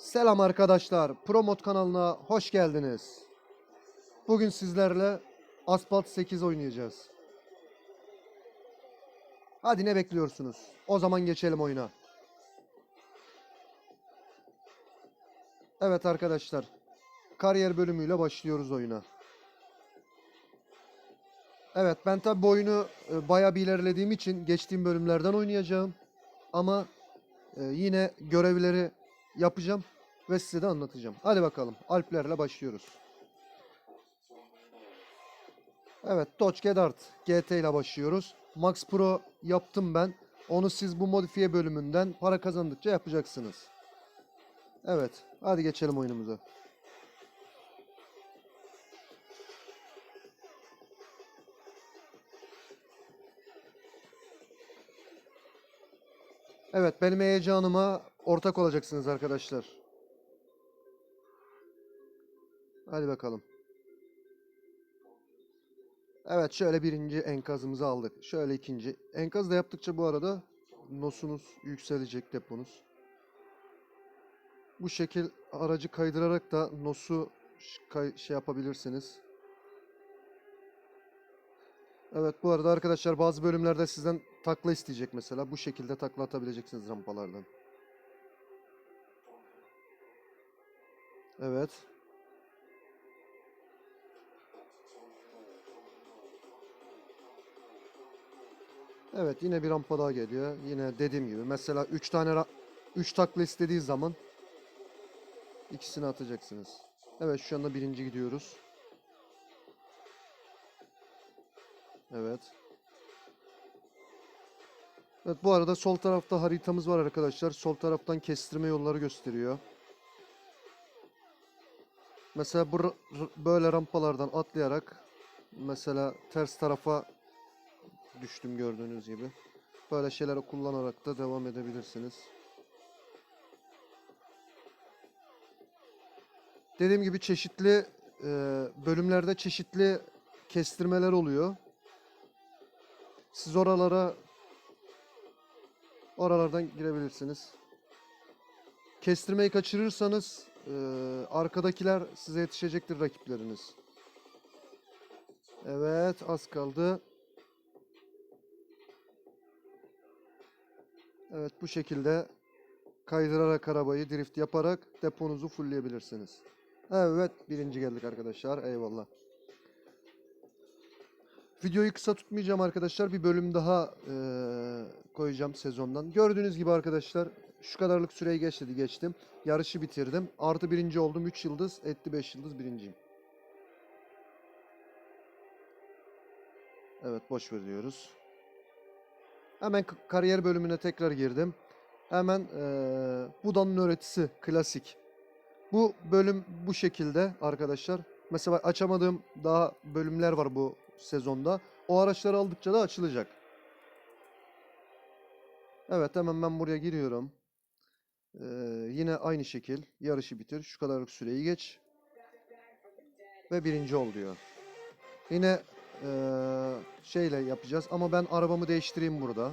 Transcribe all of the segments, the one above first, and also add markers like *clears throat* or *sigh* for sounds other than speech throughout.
Selam arkadaşlar. Promot kanalına hoş geldiniz. Bugün sizlerle Asphalt 8 oynayacağız. Hadi ne bekliyorsunuz? O zaman geçelim oyuna. Evet arkadaşlar. Kariyer bölümüyle başlıyoruz oyuna. Evet ben tabi bu oyunu e, bayağı bir ilerlediğim için geçtiğim bölümlerden oynayacağım. Ama e, yine görevleri yapacağım ve size de anlatacağım. Hadi bakalım Alplerle başlıyoruz. Evet Dodge Gedart GT ile başlıyoruz. Max Pro yaptım ben. Onu siz bu modifiye bölümünden para kazandıkça yapacaksınız. Evet hadi geçelim oyunumuza. Evet benim heyecanıma ortak olacaksınız arkadaşlar. Hadi bakalım. Evet şöyle birinci enkazımızı aldık. Şöyle ikinci. Enkaz da yaptıkça bu arada nosunuz yükselecek deponuz. Bu şekil aracı kaydırarak da nosu şey yapabilirsiniz. Evet bu arada arkadaşlar bazı bölümlerde sizden takla isteyecek mesela. Bu şekilde takla atabileceksiniz rampalardan. Evet. Evet yine bir rampa daha geliyor. Yine dediğim gibi mesela 3 tane 3 takla istediği zaman ikisini atacaksınız. Evet şu anda birinci gidiyoruz. Evet. Evet bu arada sol tarafta haritamız var arkadaşlar. Sol taraftan kestirme yolları gösteriyor. Mesela bu böyle rampalardan atlayarak mesela ters tarafa düştüm gördüğünüz gibi. Böyle şeyleri kullanarak da devam edebilirsiniz. Dediğim gibi çeşitli e, bölümlerde çeşitli kestirmeler oluyor. Siz oralara oralardan girebilirsiniz. Kestirmeyi kaçırırsanız e, arkadakiler size yetişecektir rakipleriniz. Evet az kaldı. Evet bu şekilde kaydırarak arabayı drift yaparak deponuzu fullleyebilirsiniz. Evet birinci geldik arkadaşlar eyvallah. Videoyu kısa tutmayacağım arkadaşlar. Bir bölüm daha eee, koyacağım sezondan. Gördüğünüz gibi arkadaşlar şu kadarlık süreyi geçti geçtim. Yarışı bitirdim. Artı birinci oldum. 3 yıldız. Etti 5 yıldız birinciyim. Evet boş ver diyoruz. Hemen kariyer bölümüne tekrar girdim. Hemen eee Buda'nın öğretisi klasik. Bu bölüm bu şekilde arkadaşlar. Mesela açamadığım daha bölümler var bu sezonda. O araçları aldıkça da açılacak. Evet hemen ben buraya giriyorum. Ee, yine aynı şekil yarışı bitir. Şu kadarlık süreyi geç. Ve birinci ol diyor. Yine eee, şeyle yapacağız ama ben arabamı değiştireyim burada.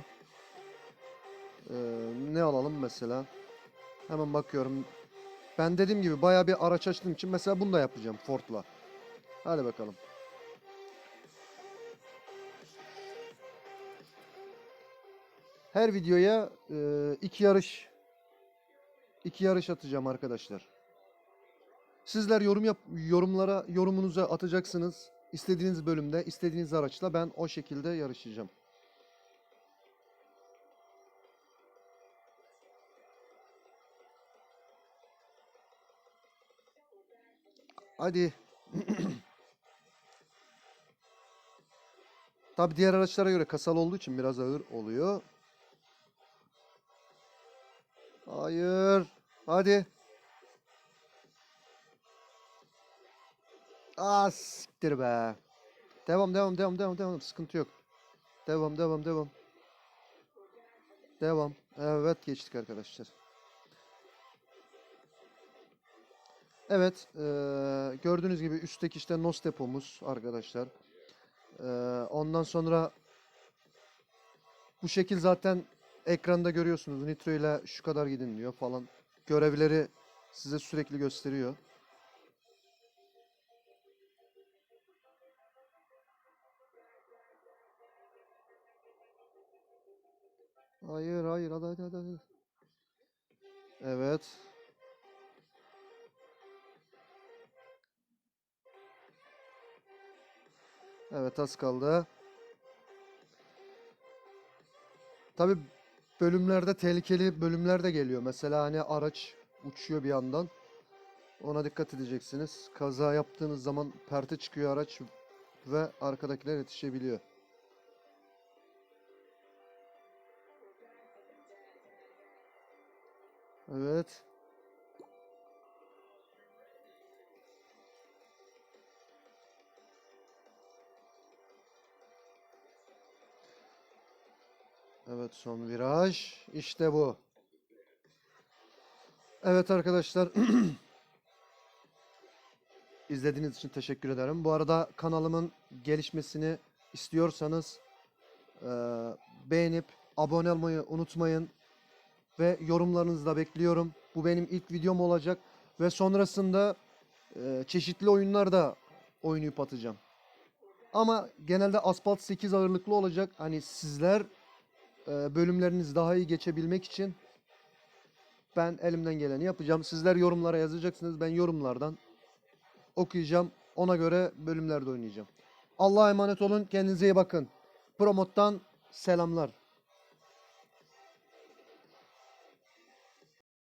Ee, ne alalım mesela? Hemen bakıyorum. Ben dediğim gibi bayağı bir araç açtığım için mesela bunu da yapacağım Ford'la. Hadi bakalım. Her videoya e, iki yarış iki yarış atacağım arkadaşlar. Sizler yorum yap yorumlara yorumunuzu atacaksınız. İstediğiniz bölümde, istediğiniz araçla ben o şekilde yarışacağım. Hadi. *clears throat* Tabi diğer araçlara göre kasalı olduğu için biraz ağır oluyor. Hayır. Hadi. Aa siktir be. Devam devam devam devam devam. Sıkıntı yok. Devam devam devam. Devam. Evet geçtik arkadaşlar. Evet, eee, gördüğünüz gibi üstteki işte NOS depomuz arkadaşlar. Eee, ondan sonra bu şekil zaten ekranda görüyorsunuz. Nitro ile şu kadar gidin diyor falan. Görevleri size sürekli gösteriyor. Hayır hayır hadi hadi hadi. Evet. Evet az kaldı. Tabi bölümlerde tehlikeli bölümler de geliyor. Mesela hani araç uçuyor bir yandan. Ona dikkat edeceksiniz. Kaza yaptığınız zaman perte çıkıyor araç ve arkadakiler yetişebiliyor. Evet. Evet son viraj. İşte bu. Evet arkadaşlar. *clears throat* İzlediğiniz için teşekkür ederim. Bu arada kanalımın gelişmesini istiyorsanız eee, beğenip abone olmayı unutmayın. Ve yorumlarınızı da bekliyorum. Bu benim ilk videom olacak. Ve sonrasında eee, çeşitli oyunlar da oynayıp atacağım. Ama genelde Asphalt 8 ağırlıklı olacak. Hani sizler e, bölümleriniz daha iyi geçebilmek için ben elimden geleni yapacağım. Sizler yorumlara yazacaksınız. Ben yorumlardan okuyacağım. Ona göre bölümlerde oynayacağım. Allah'a emanet olun. Kendinize iyi bakın. Promot'tan selamlar.